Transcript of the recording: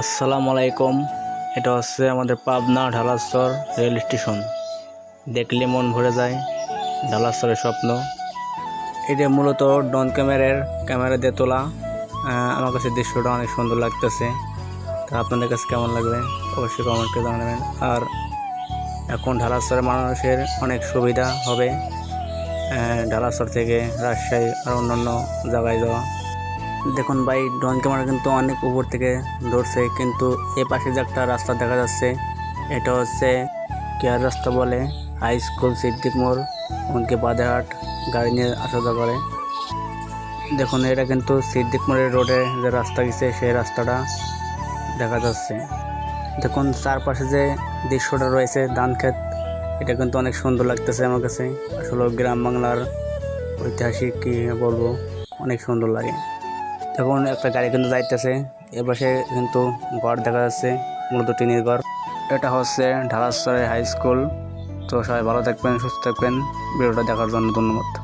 আসসালামু আলাইকুম। এটা হচ্ছে আমাদের পাবনা ঢালাসর রেল স্টেশন। দেখলে মন ভরে যায় ঢালাসরের স্বপ্ন। এটা মূলত ডন ক্যামেরার ক্যামেরা দিয়ে তোলা। আমার কাছে দৃশ্যটা অনেক সুন্দর লাগতেছে। তা আপনাদের কাছে কেমন লাগবে? অবশ্যই কমেন্ট করে জানাবেন। আর এখন ঢালাসরের মানুষের অনেক সুবিধা হবে। আহ, ঢালাসর থেকে রাজশাহী আর অন্যান্য জায়গায় যাওয়া। দেখুন ভাই ড্রোন ক্যামেরা কিন্তু অনেক উপর থেকে ধরছে, কিন্তু এ পাশে যে একটা রাস্তা দেখা যাচ্ছে, এটা হচ্ছে কেয়ার রাস্তা বলে হাই স্কুল সিদ্দিক মোড় এমনকি বাদেহাট গাড়ি নিয়ে আসা যাওয়া করে। দেখুন, এটা কিন্তু সিদ্দিক মোড়ের রোডে যে রাস্তা গেছে, সেই রাস্তাটা দেখা যাচ্ছে। দেখুন, চারপাশে যে দৃশ্যটা রয়েছে, ধান ক্ষেত, এটা কিন্তু অনেক সুন্দর লাগতেছে আমার কাছে। আসলে গ্রাম বাংলার ঐতিহাসিক কী বলব, অনেক সুন্দর লাগে। এখন একটা গাড়ি কিন্তু যাইতেছে। এপাশে কিন্তু ঘর দেখা যাচ্ছে, মূলত টিনের ঘর। এটা হচ্ছে ঢালাশ্বরের হাই স্কুল। তো সবাই ভালো থাকবেন, সুস্থ থাকবেন। ভিডিওটা দেখার জন্য ধন্যবাদ।